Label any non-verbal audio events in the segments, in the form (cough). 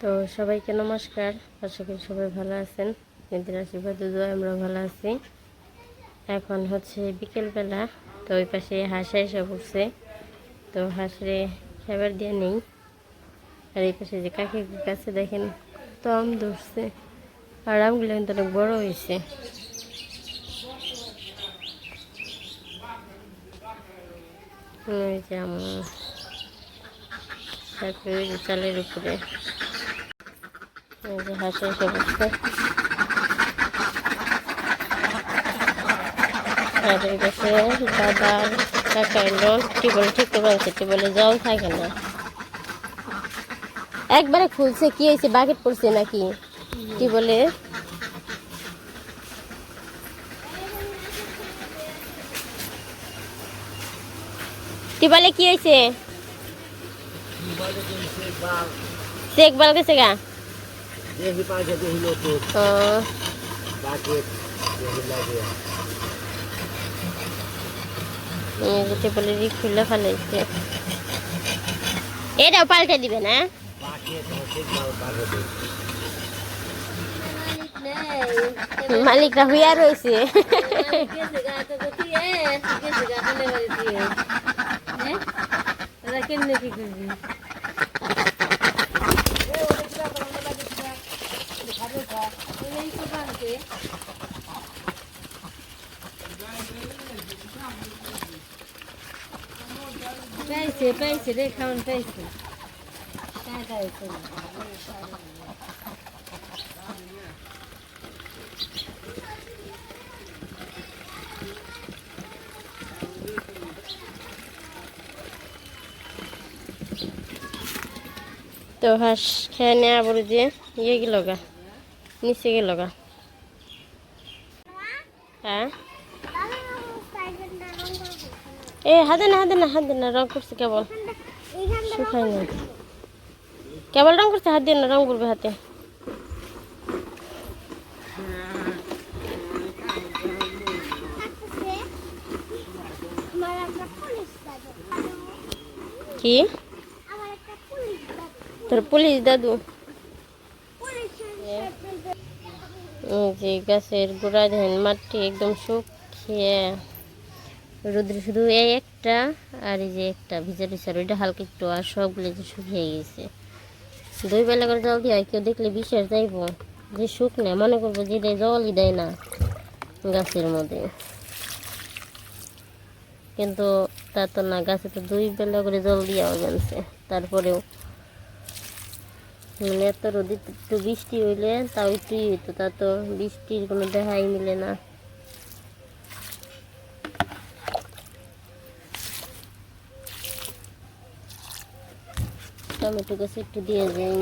তো সবাইকে নমস্কার। আশা করি সবাই ভালো আছেন। কিন্তু আশীর্বাদ দোয়া আমরা ভালো আছি। এখন হচ্ছে বিকেলবেলা, তো ওই পাশে হাঁসা এসে পড়ছে। তো হাঁসরে খাবার দিয়ে নেই। আর এই পাশে যে কাকি কাছে দেখেন কত আম ধরছে। আর আমগুলো কিন্তু অনেক বড় হয়েছে। ওই যে আম তারপরে ওই যে চালের উপরে। এই যে হাঁসে এসে বসছে আর এই পাশে দাদা আর কাকা এলো টিবল ঠিক করে আছে টিবলে জল থাকে না। একবারে খুলছে, কি হয়েছে, বাকেট পড়ছে নাকি? টিবলে টিবলে কি হয়েছে? চেক বাল গেছে গা। দেখি পাশে দেখি তো ও বাকেট দেখি লাগে এই যে টিবলে রি খুলে ফেলাইছে এটাও পাল্টে দিবে না বাকেট হচ্ছে জাল বাকেটে মালিকরা হইয়া রয়েছে পাইছে পাইছে রে খাওয়ান পাইছে তো হাঁস খেয়ে নেওয়া পরে যে ইয়ে গেল গা, নিচে গেল গা। হ্যাঁ? এ হাতে না হাতে না হাতে না রং করছে কেবল। শুকাই না কেবল রং করছে হাত দিয়ে না রং করবে হাতে। কি? তোর পুলিশ দাদু এই যে গাছের গোড়া দেখেন মাটি একদম শুকিয়ে, রোদ্রে শুধু এই একটা আর এই যে একটা ভিজা টিচার ওইটা হালকা একটু আর সবগুলো যে শুকিয়ে গেছে। দুই বেলা করে জল দিয়ে কেউ দেখলে বিশ্বাস যাইব। যে শুকনে মনে করব যে জলই দেয় না গাছের মধ্যে। কিন্তু তা তো না, গাছে তো দুই বেলা করে জল দেওয়া জানছে তারপরেও মানে এত রোদে একটু বৃষ্টি হইলে তাও একটু ই হইতো, তা তো বৃষ্টির কোনো দেখাই মিলে না। টমেটো গাছে একটু দিয়ে যাই।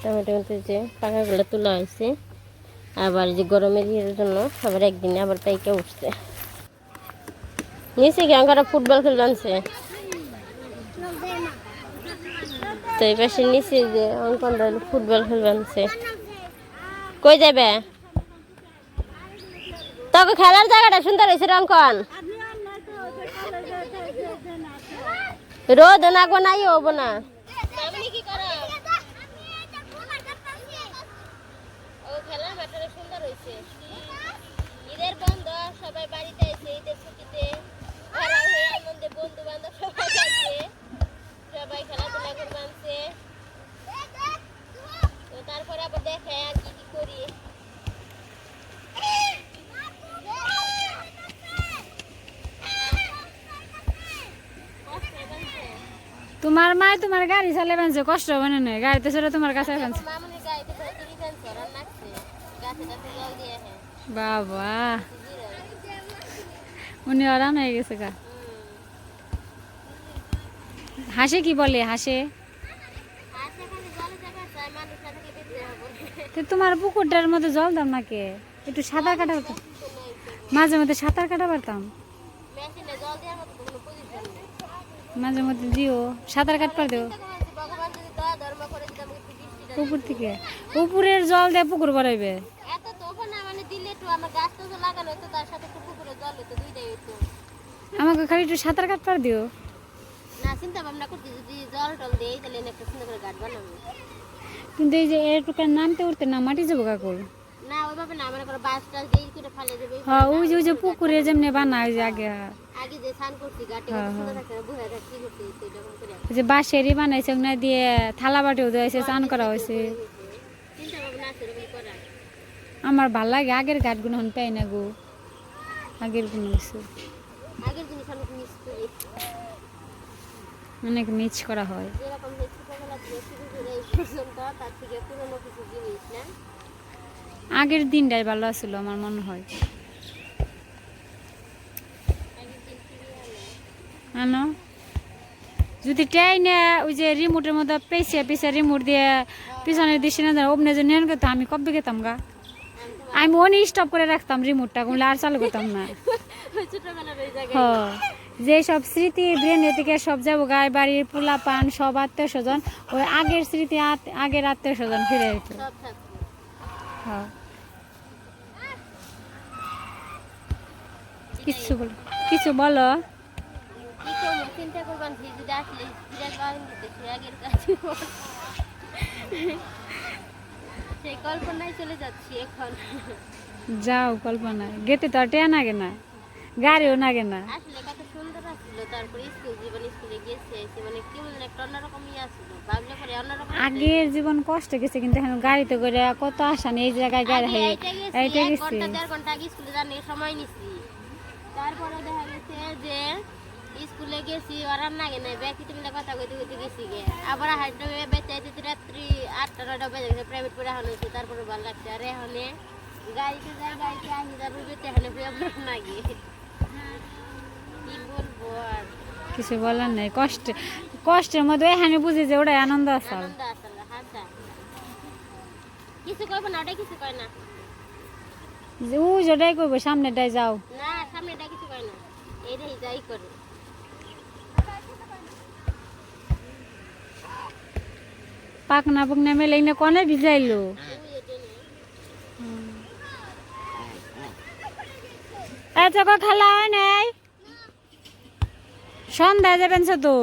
টমেটো কিন্তু যে পাকাগুলো তোলা হয়েছে। আবার যে গরমের ইয়ের জন্য আবার একদিনে আবার পাইকে উঠছে। নিচে গিয়ে আমরা ফুটবল খেলতে আনছে। তো এই পাশে নিচে যে অঙ্কনরা ফুটবল খেলবে আনছে। কই যাবে? তবে খেলার জায়গাটা সুন্দর হয়েছে অঙ্কন? রোদ নাগো নাই হব না। ও সুন্দর ঈদের বন্ধ, সবাই বাড়িতে এসে ঈদের ছুটিতে। বন্ধু বান্ধব সবাই সবাই খেলাধুলা তারপরে আবার দেখে আর কি কি করি। তোমার মা তোমার গাড়ি চালে বানছে কষ্ট মানে নয় গাড়িতে চড়ে তোমার কাছে বানছে বাবা। উনি আরাম হয়ে গেছে গা। হাসে কি বলে? হাসে? তোমার পুকুরটার মধ্যে জল দাম নাকি? একটু সাঁতার কাটা মাঝে মধ্যে সাঁতার কাটা পারতাম। মাঝে মধ্যে দিও। সাঁতার কাট পার দিও ভগবান যদি দয়া ধর্ম করে যদি আমাকে একটু বৃষ্টিটা উপর থেকে। পুকুরের জল দিয়ে পুকুর বাড়াইবে এত তখন না মানে দিলে একটু সময় আমার গাছটা তো লাগানো হতো তার সাথে একটু পুকুরে জল হতো দুইটাই হতো আমাকে খালি একটু সাঁতার কাটবার দিও। না চিন্তা ভাবনা করছি যদি জল টল দেই তাহলে একটা সুন্দর করে গাছ বানাবো। কিন্তু এই যে এটুকার নামতে উঠতে না মাটি যাব কাকুর? না ওইভাবে না মনে করো বাস টাস দিয়ে করে ফেলে দেবে হ্যাঁ ওই যে ওই যে পুকুরে যেমনি বানা ওই যে আগে আগে যে স্নান করছি গাটে হ্যাঁ, সুন্দর থাকে বুঝে থাকছি করছি সেটা করে। যে বাঁশেরই বানাইছে ওখানে দিয়ে থালা বাটিও দেওয়া হয়েছে চান করা হয়েছে। চিন্তা ভাবনা আছে আমার ভালো লাগে আগের ঘাটগুলো হন পাই না গো। আগের কোনো কিছু। অনেক মিস করা। হয়। না? আগের দিনটাই ভালো ছিল আমার মনে হয়। আনো? যদি ট্রেনে ওই যে রিমোটের মধ্যে পেছে পেছে রিমোট দিয়ে পিছনের দিশে না যায় অমনে যে নেন করতাম আমি কবে গেতাম গা? আমি অনি স্টপ করে রাখতাম রিমোটটা কোনো আর চালু করতাম না। (laughs) ছোটবেলার ওই জায়গায়। হ যে সব স্মৃতি ব্রেনের থেকে সব যাব গায়ে বাড়ির পোলা পান সব আত্মীয় স্বজন ওই আগের স্মৃতি আগের আত্মীয় স্বজন ফিরে যেত হ্যাঁ। কিছু বলো কিছু বলো। চিন্তা করবান সেই কল্পনায় চলে যাচ্ছি এখন। যাও কল্পনা গেতে তো ট্রেন আগে না গাড়িও নাগে না। আসলে কত সুন্দর তারপরে স্কুল জীবন স্কুলে গেছে এসে মানে কেমন একটা অন্যরকমই আসছিল ভাবলে পরে অন্যরকম আগের জীবন কষ্ট গেছে কিন্তু এখন গাড়িতে করে কত আশা নেই এই জায়গায় গাড়ি হয়ে এইটা গেছি, ঘণ্টা দেড় ঘণ্টা আগে স্কুলে সময় নিছি। তারপরে দেখা গেছে যে স্কুলে গেছি ওরার নাগে ব্যাগ মিলে কথা কইতে কইতে গেছি গে। আবার হাইটে বেঁচে আইতে রাত্রি। আটটা নয়টা বেজে গেছে প্রাইভেট পড়ে এখন হয়েছে তারপরে ভালো লাগছে আর এখানে গাড়িতে যাই গাড়িতে আসি তারপরে বেঁচে এখানে প্রবলেম নাগে কি বলব আর? কিছু বলার নাই কষ্ট কষ্টের মধ্যে এখানে বুঝি যে ওটাই আনন্দ আসাল আনন্দ আসলে হাসা কিছু করব না ওটাই কিছু কয় না। যে ও যেটাই করব সামনেটাই যাও। না সামনেটা কিছু কয় না। এইটাই যাই করে পাকনা পাকনা মেলে না কনে ভিজাইলো? এত খেলা হয় নাই? সন্ধ্যায় যাবেন সে তো?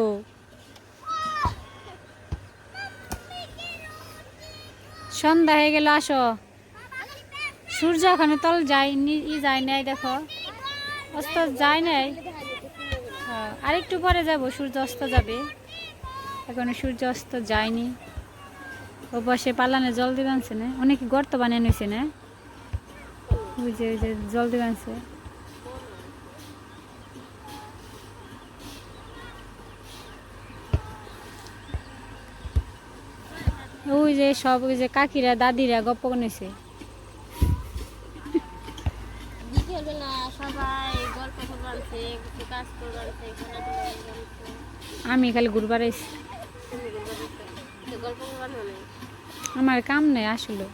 সন্ধ্যা হয়ে গেল আসো। সূর্য ওখানে তল যায়নি ই যায় নাই দেখো। অস্ত যায় নাই। হ্যাঁ, আরেকটু পরে যাব সূর্য অস্ত যাবে। এখনও সূর্য অস্ত যায়নি। ও পাশে পালানে জল দিবানছে না? অনেক গর্ত বানিয়ে নিয়েছে না? ওই যে ওই যে জল দিবানছে ওই যে সব ওই যে কাকিরা দাদিরা গপ্প করবানছে আমি খালি ঘুরবার আইছি? আমার কাম নেই আসলে।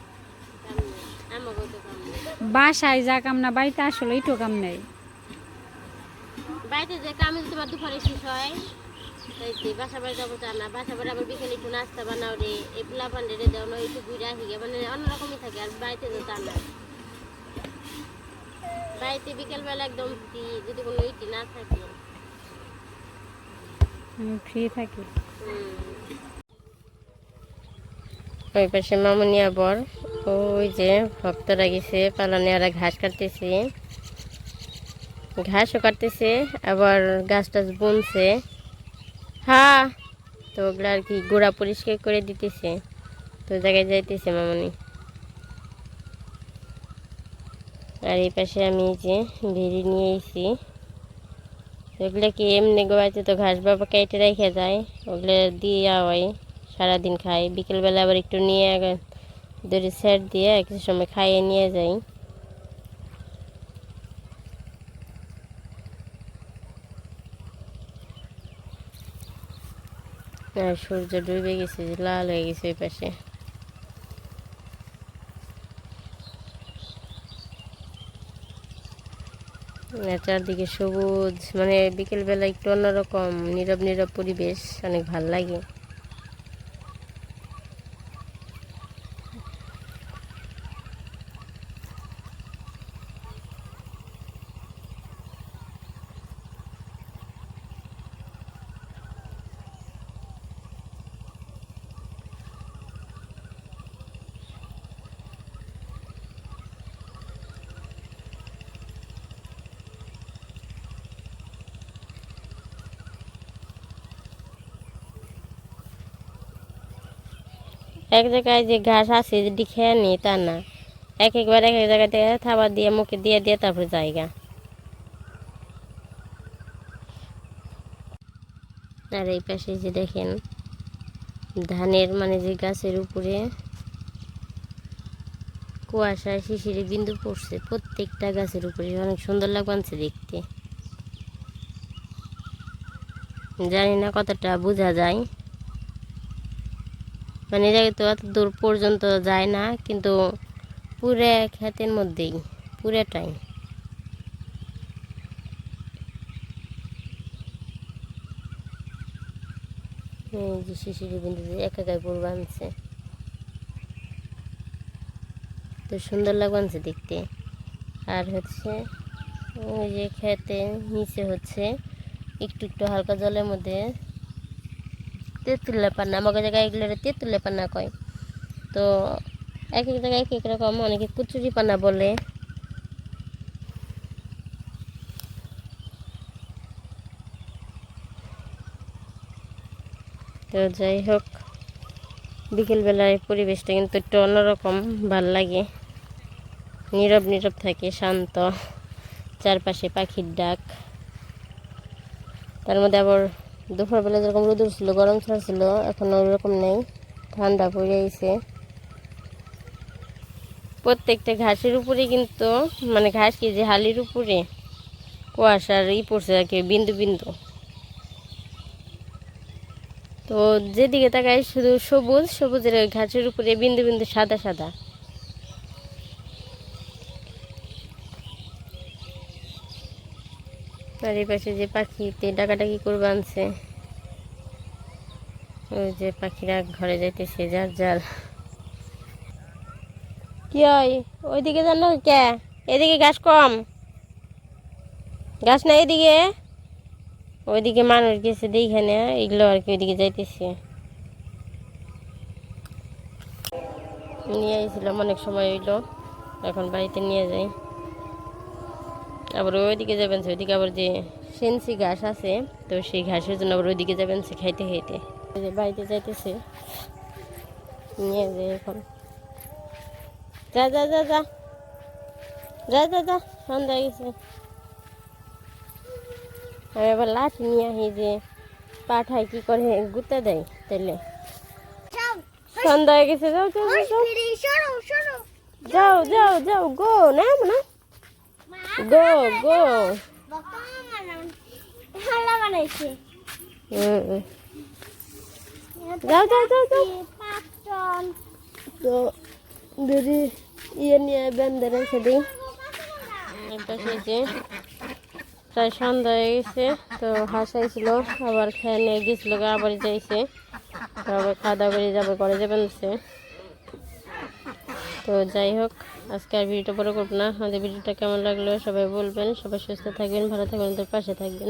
বাসায় যা কাম না বাড়িতে আসলে এইটু কাম নেই। বাড়িতে যে কামে যদি তোমার দুপুরে শেষ হয়। তাই যে বাসা বাড়ি যাব তা না বাসা বাড়ি আবার বিকেলে একটু নাস্তা বানাও রে এই পোলা পান্ডে রে দেও না একটু ঘুরে আসি মানে অন্যরকমই থাকে আর বাড়িতে তো তা না। বাড়িতে বিকেলবেলা একদম ফ্রি যদি কোনো ইটি না থাকে। ফ্রি থাকি। হুম। ওই পাশে মামুনিয়া বর ওই যে ভক্তরা গেছে, পালানে ওরা ঘাস কাটতেছে। ঘাসও কাটতেছে, আবার গাছ টাছ বুনছে। হ্যাঁ তো ওগুলো আর কি গোড়া পরিষ্কার করে দিতেছে। তো জায়গায় যাইতেছে মামুনি। আর এই পাশে আমি যে ভেড়ি নিয়ে এসেছি ওগুলো কি এমনি গোয়াতে তো ঘাস বাবা কেটে রেখে যায়, ওগুলো দিয়ে হয় সারাদিন খাই। বিকেলবেলা আবার একটু নিয়ে দড়ি সেট দিয়ে কিছু সময় খাইয়ে নিয়ে যাই। আর সূর্য ডুবে গেছে, লাল হয়ে গেছে ওই পাশে। চারদিকে সবুজ মানে বিকেলবেলা একটু অন্যরকম, নীরব নীরব পরিবেশ, অনেক ভালো লাগে। এক জায়গায় যে ঘাস আছে, যদি খেয়ে নি তা না। এক একবার এক এক জায়গাতে খাবার দিয়ে, মুখে দিয়ে দিয়ে তারপর জায়গা। আর এই পাশে যে দেখেন, ধানের মানে যে গাছের উপরে কুয়াশায় শিশিরে বিন্দু পড়ছে, প্রত্যেকটা গাছের উপরে। অনেক সুন্দর লাগছে দেখতে। জানি না কতটা বোঝা যায়। মানে জায়গায় তো এত দূর পর্যন্ত যায় না, কিন্তু পুরে ক্ষেতের মধ্যেই পুরেটাই যে শিশির বিন্দু এক একাই পড়বে আনছে তো সুন্দর লাগছে দেখতে। আর হচ্ছে ওই যে খেতে নিচে হচ্ছে একটু একটু হালকা জলের মধ্যে তেঁতুলের পান্না। আমাকে জায়গায় এগুলো তেঁতুলের পান্না কয়। তো এক এক জায়গায় এক এক রকম অনেকে কুচুরি পান্না বলে। তো যাই হোক, বিকেলবেলায় পরিবেশটা কিন্তু একটু অন্যরকম, ভালো লাগে। নীরব নীরব থাকে, শান্ত। চারপাশে পাখির ডাক। তার মধ্যে আবার দুপুরবেলা যেরকম রোদুর ছিল গরম ছাড়ছিল, এখন ওইরকম নেই। ঠান্ডা পড়ে আইছে প্রত্যেকটা ঘাসের উপরে কিন্তু মানে ঘাস কি যে হালির উপরে? কুয়াশার ই পড়ছে আর কি, বিন্দু বিন্দু। তো যেদিকে তাকাই শুধু সবুজ, সবুজের ঘাসের উপরে বিন্দু বিন্দু সাদা সাদা। এই পাশে যে পাখিতে ডাকাডাকি করবে আনছে। ওই যে পাখিরা ঘরে যাইতেছে, যার যার। কি হয়? ওইদিকে জানো কে? এদিকে ঘাস কম। ঘাস না এদিকে? ওইদিকে মানুষ গেছে এইখানে এগুলো আর কি ওইদিকে যাইতেছে। নিয়ে আইছিলাম অনেক সময় হইল, এখন বাড়িতে নিয়ে যাই। আবার ওইদিকে যাবেন ওইদিকে আবার যে সেন্সি ঘাস আছে তো সেই ঘাসের জন্য আবার ওইদিকে যাবেন সে খাইতে খাইতে। বাড়িতে যাইতেছে। নিয়ে যাই এখন। যা যা যা যা। যা যা যা সন্ধ্যা গেছে। আমি আবার লাঠি নিয়ে আসি যে পাঠায় কি করে গুতে দেয় তাইলে। সন্ধ্যা হয়ে গেছে যাও যাও যাও, যাও। যাও যাও যাও গো না না গো গো। যাও যাও যাও যাও তো যদি ইয়ে নিয়ে বেঁধে রেখে দিই। যে প্রায় সন্ধ্যা হয়ে গেছে তো হাসাইছিল আবার খেয়ে নিয়ে গেছিল আবার যাইছে। তো আবার খাওয়া দাওয়া করে যাবে করে যাবেন সে তো যাই হোক, আজকে আর ভিডিওটা বড় করব না। আমাদের ভিডিওটা কেমন লাগল সবাই বলবেন, সবাই সুস্থ থাকবেন, ভালো থাকবেন তোর পাশে থাকবেন।